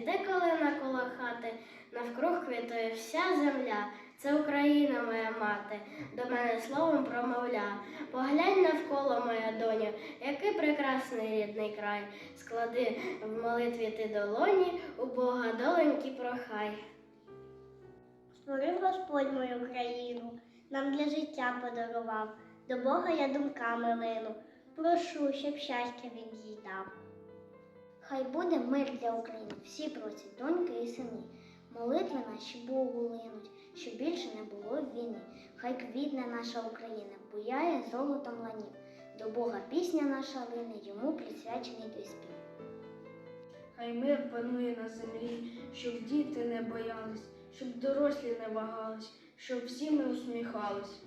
Цвіте калина коло хати, навкруг квітує вся земля. Це Україна моя мати, до мене словом промовля. Поглянь навколо, моя доню, який прекрасний рідний край. Склади в молитві ти долоні, у Бога доленьки прохай. Створив Господь мою країну, нам для життя подарував. До Бога я думками лину, прошу, щоб щастя він їй дав. Хай буде мир для України, всі просять доньки і сини. Молитви наші Богу линуть, щоб більше не було війни. Хай квітне наша Україна, буяє золотом ланів. До Бога пісня наша лине, йому присвячений той спів. Хай мир панує на землі, щоб діти не боялись, щоб дорослі не вагались, щоб всі ми усміхались.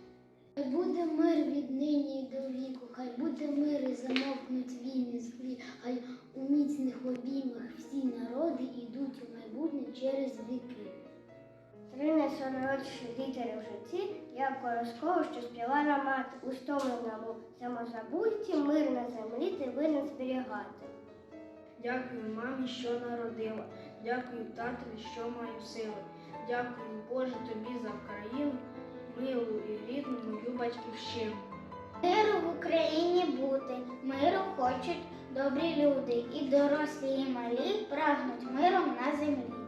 Хай буде мир від нині і до віку, хай буде мир і замовкнуть через віки. Три найсонородші літери в житті, як колосково, що співала мати, у стомленому самозабутті мир на землі ти винен зберігати. Дякую мамі, що народила, дякую татові, що маю сили. Дякую, Боже, тобі за Україну, милу і рідну мою батьківщину. Миру в Україні бути, миру хочуть добрі люди, і дорослі, і малі прагнуть миром на землі.